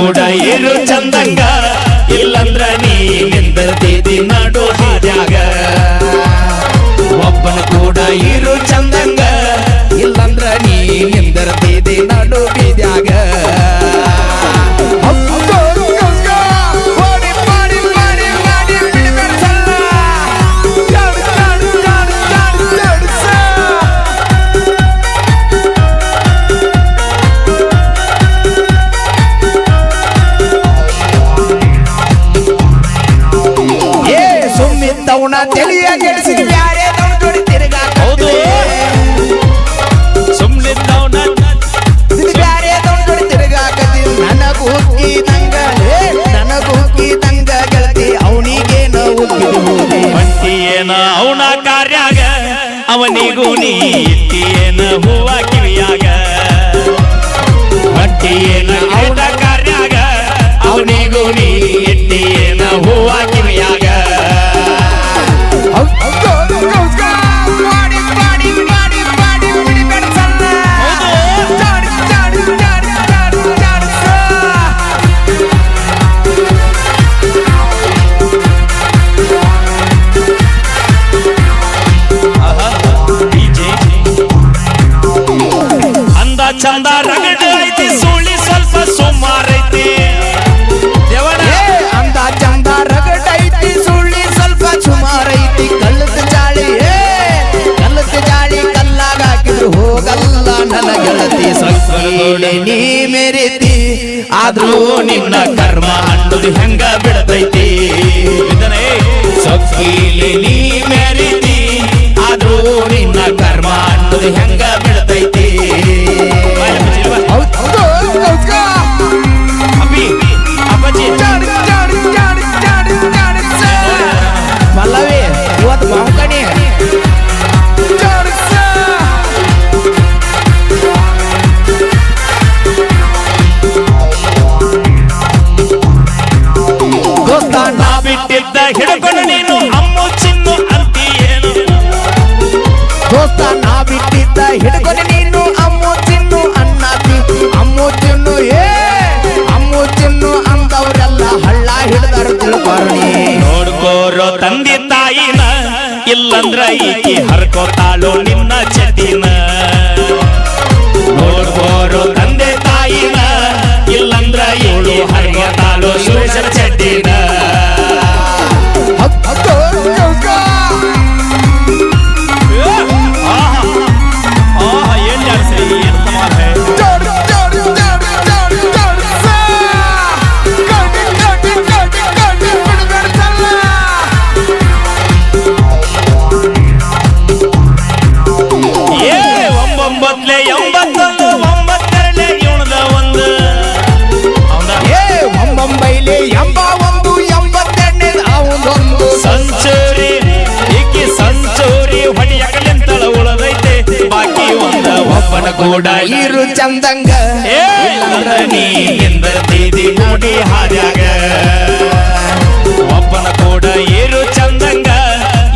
ಕೂಡ ಇರು ತಿಳಿಯ ಗೆಡಿಸಿದ ಬ್ಯಾರೆ ಜೋಡಿ ಹೌದು. ಬ್ಯಾರೆ ಜೋಡಿ ತಿರುಗಾಕತಿ ನನಗೂ ಉಕ್ಕಿದಂಗ ಏ ನನಗೂ ಗೆಳತಿ ಅವನಿಗೇನ ಬಂಟಿಯೇನ ಅವನ ಕಾರ್ಯಾಗ ಅವನಿಗೂ ನೀ ಇಟ್ಟಿಯೇನ ಹೂವ ಕಿವಿಯಾಗ. ಬಂಟಿಯೇನ ಅವನ ಕಾರ್ಯಾಗ ಅವನಿಗೂ ನೀ ಮೆರಿತಿ ಆದ್ರೂ ನಿನ್ನ ಕರ್ಮ ಅನ್ನೋದು ಹೆಂಗ ಬಿಡತೈತಿ? ಸೊಕ್ಕೀಲಿ ಸೊಕ್ಕಿಲಿ ನೀ ಮೇರಿತಿ ಆದ್ರೂ ನಿನ್ನ ಕರ್ಮ ಅನ್ನೋದು ಹೆಂಗ ತಾಯಿನ ಇಲ್ಲಂದ್ರ ಈಕಿ ಹರ್ಕೋತಾಳು ನಿನ್ನ ಚಟಿನ ನೋಡ್ಬೋರು ತಂದೆ ತಾಯಿನ ಇಲ್ಲಂದ್ರ ಇವಳು ಹರ್ಕೋತಾಳು ಸುರೇಶನ ಚಟಿನ ಎಂಬ ಒಂದು ಎಂಬತ್ತೆಣ್ಣೆ ಅವನೊಂದು ಸಂಚೂರಿ ಈಕಿ ಸಂಚೂರಿ ಹೊಡಿಯಕಲಿಂತಳ ಉಳದೈತೆ. ಬಾಕಿ ಒಂದ ಒಬ್ಬನ ಕೂಡ ಇರು ಚಂದಂಗ. ನೋಡಿ ಹಾದ್ಯಾಗ. ಒಬ್ಬನ ಕೂಡ ಏರು ಚಂದಂಗ.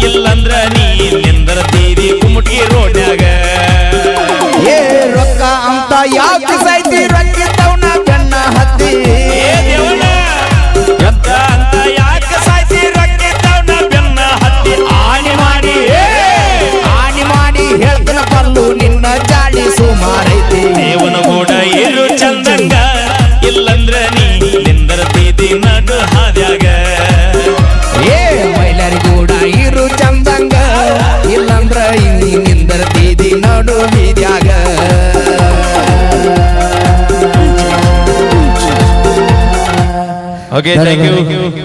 ಇಲ್ಲಂದ್ರ ನೀ ನಿಂದರ್ತಿದಿ ಕುಮಟಿ ರೋಡ್ಯಾಗ. Okay, thank you.